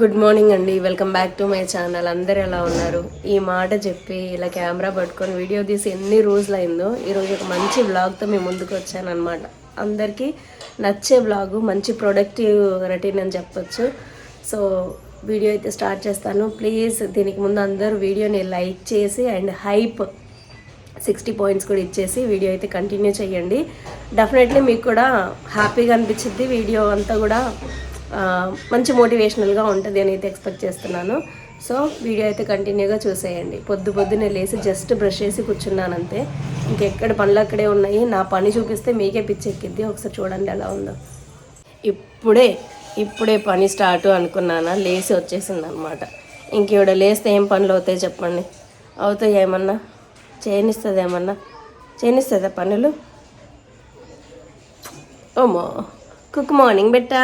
Good morning అండి. Welcome back to my channel అందరు ఎలా ఉన్నారు? ఈ మాట చెప్పి ఇలా కెమెరా పట్టుకొని వీడియో తీసి ఎన్ని రోజులు అయిందో ఈరోజు ఒక మంచి వ్లాగ్తో మేము ముందుకు వచ్చానమాట అందరికీ నచ్చే వ్లాగు మంచి ప్రొడక్టివ్ రొటీన్ అని చెప్పొచ్చు. సో వీడియో అయితే స్టార్ట్ చేస్తాను. ప్లీజ్ దీనికి ముందు అందరూ వీడియోని లైక్ చేసి అండ్ హైప్ సిక్స్టీ పాయింట్స్ కూడా ఇచ్చేసి వీడియో అయితే కంటిన్యూ చేయండి. డెఫినెట్లీ మీకు కూడా హ్యాపీగా అనిపించింది వీడియో అంతా కూడా మంచి మోటివేషనల్గా ఉంటుంది అని అయితే ఎక్స్పెక్ట్ చేస్తున్నాను. సో వీడియో అయితే కంటిన్యూగా చూసేయండి. పొద్దు పొద్దున్నే లేసి జస్ట్ బ్రష్ చేసి కూర్చున్నాను అంతే ఇంకెక్కడ పనులు అక్కడే ఉన్నాయి. నా పని చూపిస్తే మీకే పిచ్చెక్కిద్ది ఒకసారి చూడండి ఎలా ఉందో. ఇప్పుడే ఇప్పుడే పని స్టార్ట్ అనుకున్నానా? లేచి వచ్చేసింది అనమాట ఇంకేవిడ లేస్తే ఏం పనులు అవుతాయి చెప్పండి. అవుతాయి ఏమన్నా? చేయనిస్తుంది ఏమన్నా? చేయనిస్తుందా పనులు? ఓమో. గుడ్ మార్నింగ్ బెట్టా?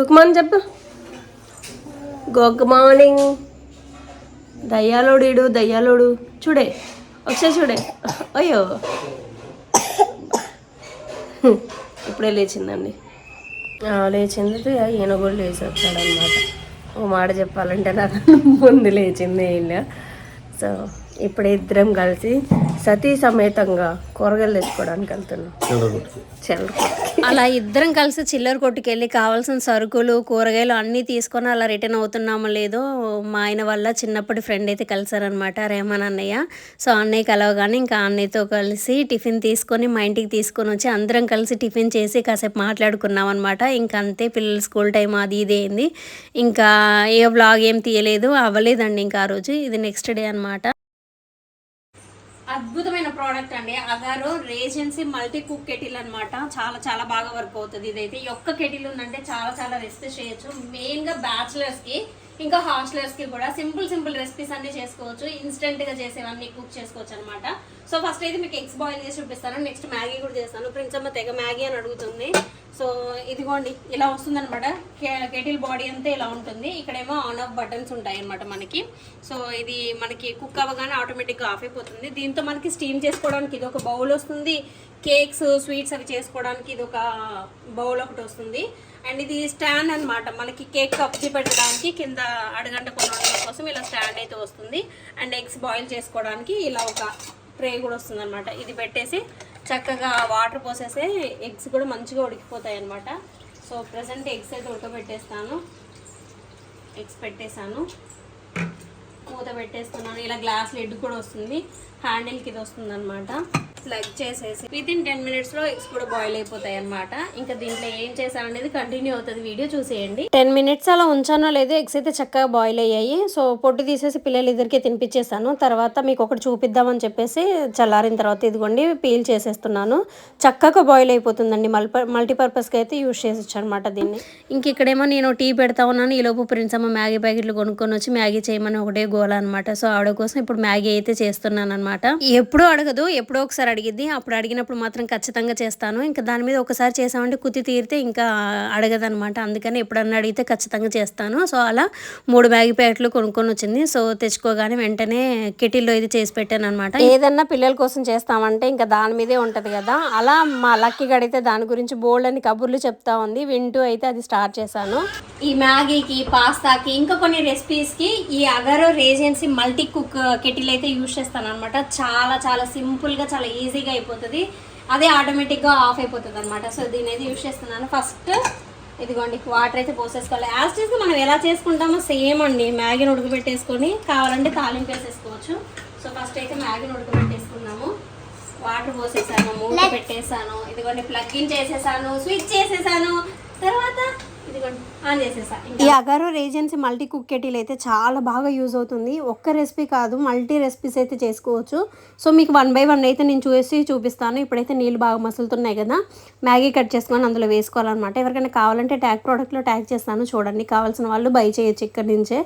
గుడ్ మార్నింగ్ చెప్పు. గుడ్ మార్నింగ్ దయ్యాలోడు ఈడు దయ్యాలోడు. చూడే ఒకసారి చూడే. అయ్యో. ఇప్పుడే లేచిందండి. ఆ, లేచింది ఈయన కూడా లేచి వచ్చాడనమాట ఓ మాట చెప్పాలంటే నాకు ముందు లేచింది ఈయన. సో ఇప్పుడు ఇద్దరం కలిసి సతీ సమేతంగా కూరగాయలు తెచ్చుకోవడానికి వెళ్తున్నాం. చిల్లర అలా ఇద్దరం కలిసి చిల్లర కొట్టుకెళ్ళి కావాల్సిన సరుకులు కూరగాయలు అన్నీ తీసుకొని అలా రిటర్న్ అవుతున్నామో లేదో మా ఆయన వల్ల చిన్నప్పటి ఫ్రెండ్ అయితే కలిసారనమాట రేమన్ అన్నయ్య సో అన్నయ్య కలవగానే ఇంకా అన్నయ్యతో కలిసి టిఫిన్ తీసుకొని మా ఇంటికి తీసుకొని వచ్చి అందరం కలిసి టిఫిన్ చేసి కాసేపు మాట్లాడుకున్నాం అనమాట ఇంకా అంతే పిల్లల స్కూల్ టైం అది ఇది అయింది. ఇంకా ఏ బ్లాగ్ ఏం తీయలేదు అవ్వలేదండి ఇంకా ఆ రోజు. ఇది నెక్స్ట్ డే అనమాట అద్భుతమైన ప్రోడక్ట్ అండి. Agaro Regency multi cook kettle అనమాట చాలా చాలా బాగా వర్క్ అవుతుంది ఇదైతే. ఈ ఒక్క కెటిల్ ఉందంటే చాలా చాలా రెసిపీస్ చేయొచ్చు. మెయిన్గా గా కి ఇంకా హాస్టలర్స్కి కూడా సింపుల్ సింపుల్ రెసిపీస్ అన్ని చేసుకోవచ్చు. ఇన్స్టెంట్గా చేసేవన్నీ కుక్ చేసుకోవచ్చు అనమాట సో ఫస్ట్ అయితే మీకు ఎగ్స్ బాయిల్ చేసి చూపిస్తాను. నెక్స్ట్ మ్యాగీ కూడా చేస్తాను. ప్రిన్సమ్మ అమ్మ తెగ మ్యాగీ అని అడుగుతుంది. సో ఇదిగోండి ఇలా వస్తుందనమాట కెటిల్ బాడీ అంతా ఇలా ఉంటుంది. ఇక్కడేమో ఆన్ ఆఫ్ బటన్స్ ఉంటాయి అనమాట మనకి. సో ఇది మనకి కుక్ అవ్వగానే ఆటోమేటిక్గా ఆఫ్ అయిపోతుంది. దీంతో మనకి స్టీమ్ చేసుకోవడానికి ఇది ఒక బౌల్ వస్తుంది. కేక్స్ స్వీట్స్ అవి చేసుకోవడానికి ఇది ఒక బౌల్ ఒకటి వస్తుంది. అండ్ ఇది స్టాండ్ అన్నమాట. మనకి కేక్ కప్చి పెట్టడానికి కింద అడగంట కొనడం కోసం ఇలా స్టాండ్ అయితే వస్తుంది. అండ్ ఎగ్స్ బాయిల్ చేసుకోవడానికి ఇలా ఒక ట్రే కూడా వస్తుంది అనమాట ఇది పెట్టేసి చక్కగా వాటర్ పోసేసే ఎగ్స్ కూడా మంచిగా ఉడికిపోతాయి అనమాట సో ప్రజెంట్ ఎగ్స్ అయితే ఉడకబెట్టేస్తాను. ఎగ్స్ పెట్టేశాను. మూత పెట్టేస్తున్నాను. ఇలా గ్లాస్ లిడ్ కూడా వస్తుంది. హ్యాండిల్కి ఇది వస్తుంది అనమాట ప్లగ్ చేసేసి విత్ ఇన్ టెన్ మినిట్స్లో ఎగ్స్ కూడా బాయిల్ అయిపోతాయి అనమాట ఇంకా దీంట్లో ఏం చేశాను అనేది కంటిన్యూ అవుతుంది వీడియో చూసేయండి. టెన్ మినిట్స్ అలా ఉంచానో లేదో ఎగ్స్ అయితే చక్కగా బాయిల్ అయ్యాయి. సో పొట్టు తీసేసి పిల్లలు ఇద్దరికి తినిపించేసాను తర్వాత మీకు ఒకటి చూపిద్దామని చెప్పేసి చల్లారిన తర్వాత ఇదిగోండి పీల్ చేసేస్తున్నాను. చక్కగా బాయిల్ అయిపోతుందండి. మల్ప మల్టీపర్పస్కి అయితే యూస్ చేసొచ్చు అనమాట దీన్ని. ఇంక ఇక్కడేమో నేను టీ పెడతా ఉన్నాను. ఈలోపు ప్రిన్స్ అమ్మ మ్యాగీ ప్యాకెట్లు కొనుక్కొని వచ్చి మ్యాగీ చేయమని ఒకటే గోల అనమాట సో ఆవిడ కోసం ఇప్పుడు మ్యాగీ అయితే చేస్తున్నాను అనమాట ఎప్పుడూ అడగదు. ఎప్పుడో ఒకసారి అడిగిద్ది. అప్పుడు అడిగినప్పుడు మాత్రం ఖచ్చితంగా చేస్తాను. ఇంకా దాని మీద ఒకసారి చేసామంటే కుతి తీరితే ఇంకా అడగదనమాట. అందుకని ఎప్పుడన్నా అడిగితే ఖచ్చితంగా చేస్తాను. సో అలా మూడు మ్యాగీ ప్యాకెట్లు కొనుక్కొని వచ్చింది. సో తెచ్చుకోగానే వెంటనే కెటిల్లో ఇది చేసి పెట్టాను అనమాట ఏదన్నా పిల్లల కోసం చేస్తామంటే ఇంకా దాని మీదే ఉంటది కదా. అలా మా లక్కీ గడితే దాని గురించి బోల్డ్ అని కబుర్లు చెప్తా ఉంది. వింటూ అయితే అది స్టార్ట్ చేశాను. ఈ మ్యాగీకి పాస్తాకి ఇంకా కొన్ని రెసిపీస్కి ఈ Agaro Regency multi cook kettle అయితే యూజ్ చేస్తాను అనమాట చాలా చాలా సింపుల్గా చాలా ఈజీగా అయిపోతుంది. అదే ఆటోమేటిక్గా ఆఫ్ అయిపోతుంది అనమాట సో దీని అయితే యూజ్ చేస్తున్నాను. ఫస్ట్ ఇదిగోండి వాటర్ అయితే పోసేసుకోవాలి. యాజ్ మనం ఎలా చేసుకుంటామో సేమ్ అండి. మ్యాగీని ఉడకబెట్టేసుకొని కావాలంటే తాలింపు వేసేసుకోవచ్చు. సో ఫస్ట్ అయితే మ్యాగీని ఉడకబెట్టేసుకున్నాము. వాటర్ పోసేసాను మూత పెట్టేసాను ఇదిగోండి ప్లగ్ ఇన్ చేసేసాను స్విచ్ చేసేసాను. తర్వాత ఈ Agaro Regency multi cook kettle అయితే చాలా బాగా యూజ్ అవుతుంది. ఒక్క రెసిపీ కాదు మల్టీ రెసిపీస్ అయితే చేసుకోవచ్చు. సో మీకు వన్ బై వన్ అయితే నేను చూసి చూపిస్తాను. ఇప్పుడైతే నీళ్ళు బాగా మసులుతున్నాయి కదా మ్యాగీ కట్ చేసుకొని అందులో వేసుకోవాలన్నమాట. ఎవరికైనా కావాలంటే ట్యాగ్ ప్రోడక్ట్లో ట్యాగ్ చేస్తాను చూడండి. కావాల్సిన వాళ్ళు బై చేయొచ్చు ఇక్కడి నుంచే.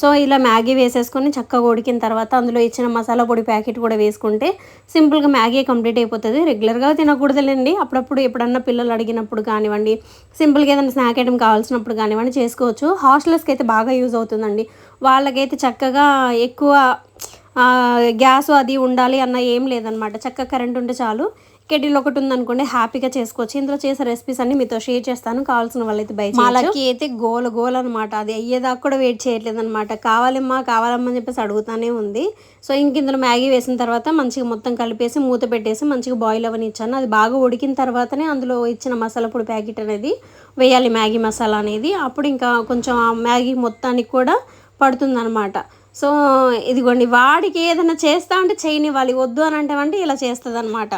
సో ఇలా మ్యాగీ వేసేసుకొని చక్కగా ఉడికిన తర్వాత అందులో ఇచ్చిన మసాలా పొడి ప్యాకెట్ కూడా వేసుకుంటే సింపుల్గా మ్యాగీ కంప్లీట్ అయిపోతుంది. రెగ్యులర్గా తినకూడదులేండి. అప్పుడప్పుడు ఎప్పుడన్నా పిల్లలు అడిగినప్పుడు కానివ్వండి సింపుల్గా ఏదైనా స్నాక్ ఐటమ్ కావాల్సినప్పుడు కానివ్వండి చేసుకోవచ్చు. హాస్టల్స్కి అయితే బాగా యూజ్ అవుతుందండి. వాళ్ళకైతే చక్కగా ఎక్కువ గ్యాస్ అది ఉండాలి అన్న ఏం లేదనమాట చక్కగా కరెంట్ ఉంటే చాలు. కెటిల్ ఒకటి ఉందనుకోండి హ్యాపీగా చేసుకోవచ్చు. ఇందులో చేసే రెసిపీస్ అన్ని మీతో షేర్ చేస్తాను. కావాల్సిన వాళ్ళైతే బయట వాళ్ళకి అయితే గోల గోల అనమాట అది అయ్యేదాకా కూడా వెయిట్ చేయట్లేదు అనమాట కావాలమ్మా కావాలమ్మా అని చెప్పేసి అడుగుతానే ఉంది. సో ఇంక ఇందులో మ్యాగీ వేసిన తర్వాత మంచిగా మొత్తం కలిపేసి మూత పెట్టేసి మంచిగా బాయిల్ అవ్వని ఇచ్చాను అది బాగా ఉడికిన తర్వాతనే అందులో ఇచ్చిన మసాలా పొడి ప్యాకెట్ అనేది వేయాలి మ్యాగీ మసాలా అనేది. అప్పుడు ఇంకా కొంచెం ఆ మ్యాగీ మొత్తానికి కూడా పడుతుందన్నమాట. సో ఇదిగోండి వాడికి ఏదైనా చేస్తా అంటే చేయనివ్వాలి వద్దు అని అంటే అంటే ఇలా చేస్తుంది అనమాట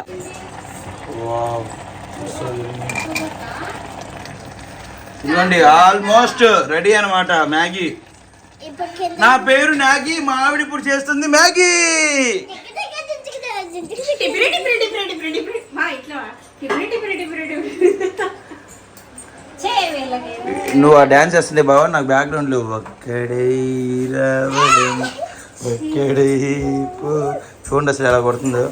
ఇదిగోండి ఆల్మోస్ట్ రెడీ అన్నమాట మ్యాగీ. నా పేరు మ్యాగీ మా ఆవిడ ఇప్పుడు చేస్తుంది మ్యాగీ. నువ్వు ఆ డాన్స్ చేస్తుంటే బావా నాకు బ్యాక్గ్రౌండ్లో. ఒక్కడే రావడం ఒక్కడే పో. చూడండి అసలు ఎలా కొడుతుందో.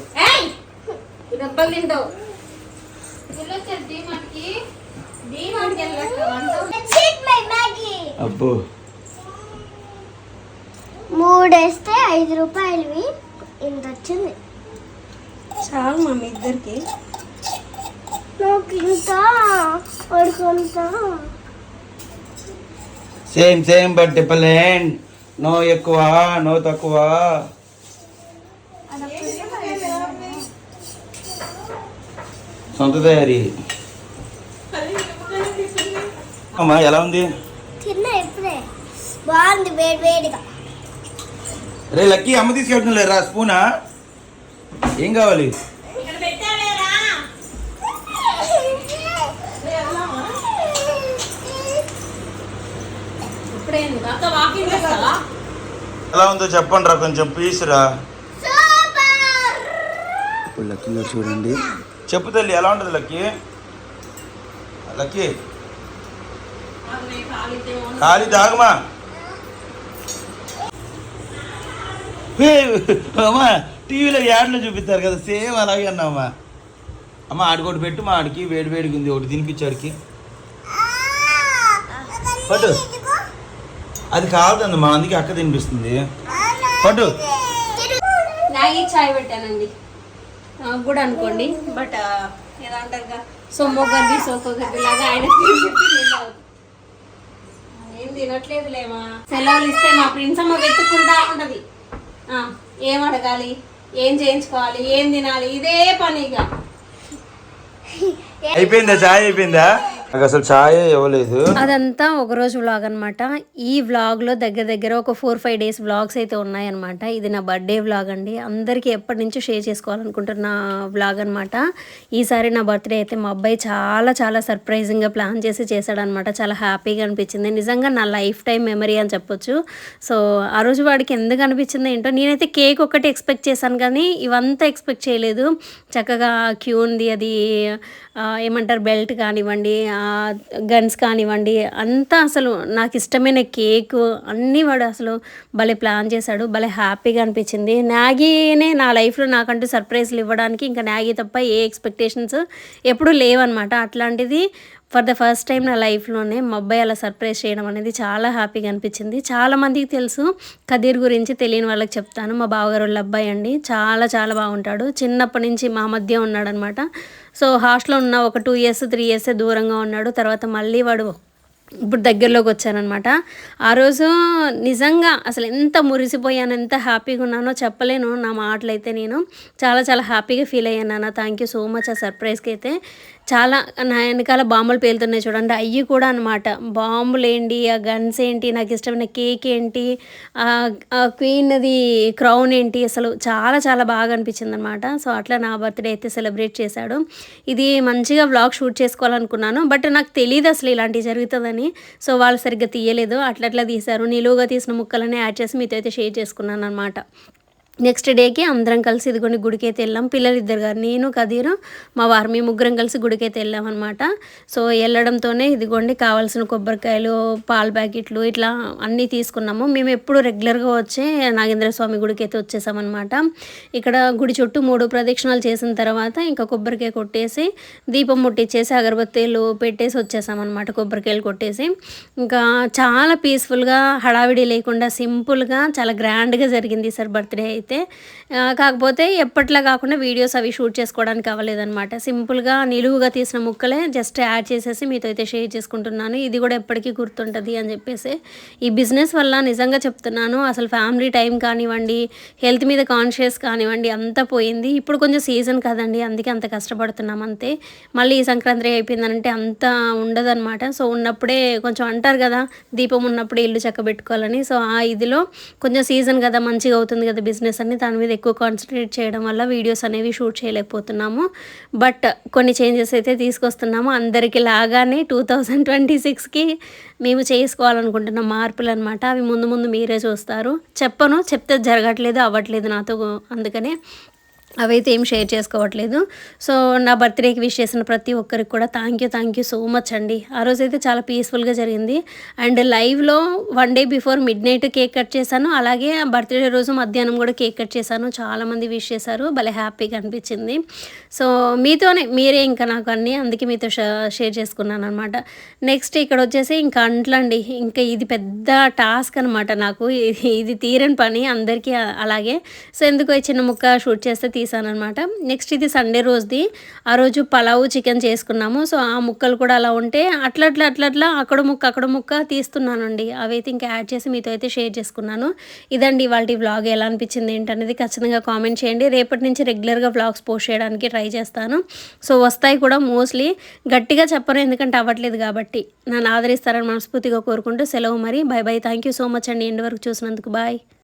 తింటావు? అబ్బో. మూడేస్తే ఐదు రూపాయలవి ఇంత వచ్చింది. చాలు మమ్మీ ఇద్దరికి. Same same but different no ఎక్కువ నో తక్కువ. సొంత తయారీ. అమ్మా ఎలా ఉంది? బాగుంది వేడి వేడిగా. రే లక్కీ అమ్మ తీసుకెళ్తున్నా లేరా స్పూనా? ఏం కావాలి? ఎలా ఉందో చెప్పండి రా కొంచెం ప్లీజ్ రా. ఇప్పుడు లక్కీ గారు చూడండి. చెప్పు తల్లి ఎలా ఉంటుంది లక్కీ? లక్కీ ఖాళీ తాగమా? హే, అమ్మా టీవీలో యాడ్లో చూపిస్తారు కదా సేమ్ అలాగే అన్నామా అమ్మ ఆడికోటి పెట్టు మా ఆడికి వేడి వేడిగా ఉంది ఒకటి తినిపించాడికి పట్టు. అది కావద్దండి మా అందుకే అక్క తినిపిస్తుంది. పట్టు. మ్యాగీ చాయ్ పెట్టానండి. కూడా అనుకోండి బట్ ఏదంటారుగా సొమ్ము గర్భి సోకో గర్భి లాగా ఆయన ఏం తినట్లేదు లేమా సెలవులు ఇస్తే మా ప్రిన్స్ అమ్మ వెతుక్కుంటా ఉంటది. ఏం అడగాలి ఏం చేయించుకోవాలి ఏం తినాలి ఇదే పనిగా అయిపోయిందా? చాయ్ అయిపోయిందా? నాకు అసలు ఛాయ్ ఇవ్వలేదు. అదంతా ఒక రోజు వ్లాగ్ అనమాట ఈ వ్లాగ్లో దగ్గర దగ్గర ఒక ఫోర్ ఫైవ్ డేస్ వ్లాగ్స్ అయితే ఉన్నాయన్నమాట. ఇది నా బర్త్డే వ్లాగ్ అండి. అందరికీ ఎప్పటి నుంచో షేర్ చేసుకోవాలనుకుంటున్న వ్లాగ్ అనమాట ఈసారి నా బర్త్డే అయితే మా అబ్బాయి చాలా చాలా సర్ప్రైజింగ్గా ప్లాన్ చేసి చేశాడనమాట చాలా హ్యాపీగా అనిపించింది. నిజంగా నా లైఫ్ టైం మెమరీ అని చెప్పొచ్చు. సో ఆ రోజు వాడికి ఎందుకు అనిపించింది ఏంటో నేనైతే కేక్ ఒక్కటి ఎక్స్పెక్ట్ చేశాను కానీ ఇవంతా ఎక్స్పెక్ట్ చేయలేదు. చక్కగా క్యూ ఉంది అది ఏమంటారు బెల్ట్ కానివ్వండి గన్స్ కానివ్వండి అంతా అసలు నాకు ఇష్టమైన కేక్ అన్నీ వాడు అసలు భలే ప్లాన్ చేశాడు భలే హ్యాపీగా అనిపించింది. నాగీనే నా లైఫ్లో నాకంటూ సర్ప్రైజ్లు ఇవ్వడానికి ఇంకా నాగీ తప్ప ఏ ఎక్స్పెక్టేషన్స్ ఎప్పుడూ లేవన్నమాట. అట్లాంటిది ఫర్ ద ఫస్ట్ టైం నా లైఫ్లోనే మా అబ్బాయి అలా సర్ప్రైజ్ చేయడం అనేది చాలా హ్యాపీగా అనిపించింది. చాలా మందికి తెలుసు కదీర్ గురించి తెలియని వాళ్ళకి చెప్తాను. మా బావగారు వాళ్ళ అబ్బాయి అండి. చాలా చాలా బాగుంటాడు. చిన్నప్పటి నుంచి మా మధ్య ఉన్నాడనమాట. సో హాస్టల్లో ఉన్న ఒక టూ ఇయర్స్ త్రీ ఇయర్స్ దూరంగా ఉన్నాడు. తర్వాత మళ్ళీ వాడు ఇప్పుడు దగ్గరలోకి వచ్చానమాట ఆ రోజు నిజంగా అసలు ఎంత మురిసిపోయాను ఎంత హ్యాపీగా ఉన్నానో చెప్పలేను. నా మాటలు అయితే నేను చాలా చాలా హ్యాపీగా ఫీల్ అయ్యాను నాన్న. థ్యాంక్ యూ సో మచ్ ఆ సర్ప్రైజ్కి అయితే. చాలా నా వెనకాల బాంబులు పేలుతున్నాయి చూడండి. అవి కూడా అనమాట బాంబులు ఏంటి ఆ గన్స్ ఏంటి? నాకు ఇష్టమైన కేక్ ఏంటి? ఆ క్వీన్ది క్రౌన్ ఏంటి? అసలు చాలా చాలా బాగా అనిపించింది అనమాట సో అట్లా నా బర్త్డే అయితే సెలబ్రేట్ చేశాడు. ఇది మంచిగా వ్లాగ్ షూట్ చేసుకోవాలనుకున్నాను. బట్ నాకు తెలియదు అసలు ఇలాంటివి జరుగుతుందని. సో వాళ్ళు సరిగ్గా తీయలేదు. అట్లా అట్లా తీశారు. నిలువుగా తీసిన ముక్కలనే యాడ్ చేసి మీతో అయితే షేర్ చేసుకున్నాను అనమాట నెక్స్ట్ డేకి అందరం కలిసి ఇదిగోండి గుడికైతే వెళ్ళాం. పిల్లలు ఇద్దరు గారు నేను కదీరు మా వారు మేము ముగ్గురం కలిసి గుడికైతే వెళ్ళాం అనమాట సో వెళ్ళడంతోనే ఇదిగోండి కావాల్సిన కొబ్బరికాయలు పాల ప్యాకెట్లు ఇట్లా అన్నీ తీసుకున్నాము. మేము ఎప్పుడు రెగ్యులర్గా వచ్చే నాగేంద్ర స్వామి గుడికి అయితే వచ్చేసామన్నమాట ఇక్కడ గుడి చుట్టూ మూడు ప్రదక్షిణాలు చేసిన తర్వాత ఇంకా కొబ్బరికాయ కొట్టేసి దీపం ముట్టించేసి అగరబత్తీలు పెట్టేసి వచ్చేసామన్నమాట కొబ్బరికాయలు కొట్టేసి. ఇంకా చాలా పీస్ఫుల్గా హడావిడి లేకుండా సింపుల్గా చాలా గ్రాండ్గా జరిగింది సార్ బర్త్డే అయితే కాకపోతే ఎప్పట్లా కాకుండా వీడియోస్ అవి షూట్ చేసుకోవడానికి అవ్వలేదన్నమాట. సింపుల్గా నిలువుగా తీసిన ముక్కలే జస్ట్ యాడ్ చేసేసి మీతో అయితే షేర్ చేసుకుంటున్నాను. ఇది కూడా ఎప్పటికీ గుర్తుంటుంది అని చెప్పేసి ఈ బిజినెస్ వల్ల నిజంగా చెప్తున్నాను. అసలు ఫ్యామిలీ టైం కానివ్వండి హెల్త్ మీద కాన్షియస్ కానివ్వండి అంతా పోయింది. ఇప్పుడు కొంచెం సీజన్ కదండి అందుకే అంత కష్టపడుతున్నాం అంతే. మళ్ళీ ఈ సంక్రాంతి అయిపోయిందంటే అంత ఉండదన్నమాట. సో ఉన్నప్పుడే కొంచెం అంటారు కదా దీపం ఉన్నప్పుడే ఇల్లు చక్కబెట్టుకోవాలని. సో ఆ ఇదిలో కొంచెం సీజన్ కదా మంచిగా అవుతుంది కదా బిజినెస్ అన్ని దాని మీద ఎక్కువ కాన్సన్ట్రేట్ చేయడం వల్ల వీడియోస్ అనేవి షూట్ చేయలేకపోతున్నాము. బట్ కొన్ని చేంజెస్ అయితే తీసుకొస్తున్నాము. అందరికీ లాగానే టూ థౌజండ్ ట్వంటీ సిక్స్కి మేము చేసుకోవాలనుకుంటున్న మార్పులు అనమాట అవి ముందు ముందు మీరే చూస్తారు. చెప్పను చెప్తే జరగట్లేదు అవ్వట్లేదు నాతో అందుకనే. అవైతే ఏం షేర్ చేసుకోవట్లేదు. సో నా బర్త్డేకి విష్ చేసిన ప్రతి ఒక్కరికి కూడా thank you thank you so much అండి. ఆ రోజు అయితే చాలా పీస్ఫుల్గా జరిగింది. అండ్ లైవ్లో one day before midnight cake cut చేశాను. అలాగే బర్త్డే రోజు మధ్యాహ్నం కూడా కేక్ కట్ చేశాను. చాలామంది విష్ చేశారు. భలే హ్యాపీగా అనిపించింది. సో మీతోనే మీరే ఇంకా నాకు అన్నీ అందుకే మీతో షే- షేర్ చేసుకున్నాను అనమాట నెక్స్ట్ ఇక్కడ వచ్చేసి ఇంకా అంట్లండి ఇంకా ఇది పెద్ద టాస్క్ అనమాట నాకు. ఇది తీరని పని అందరికీ అలాగే. సో ఎందుకో చిన్న ముక్క షూట్ చేస్తే తీసానమాట నెక్స్ట్ ఇది సండే రోజుది. ఆ రోజు పలావు చికెన్ చేసుకున్నాము. సో ఆ ముక్కలు కూడా అలా ఉంటే అట్లా అట్లా అక్కడ ముక్క అక్కడ ముక్క తీస్తున్నానండి. అవైతే ఇంకా యాడ్ చేసి మీతో అయితే షేర్ చేసుకున్నాను. ఇదండి వాళ్ళ వ్లాగ్ ఎలా అనిపించింది ఏంటనేది ఖచ్చితంగా కామెంట్ చేయండి. రేపటి నుంచి రెగ్యులర్గా వ్లాగ్స్ పోస్ట్ చేయడానికి ట్రై చేస్తాను. సో వస్తాయి కూడా మోస్ట్లీ గట్టిగా చెప్పను ఎందుకంటే అవ్వట్లేదు కాబట్టి. నన్ను ఆదరిస్తారని మనస్ఫూర్తిగా కోరుకుంటూ సెలవు మరి. Bye bye thank you so much అండి. ఎండ్ వరకు చూసినందుకు. బాయ్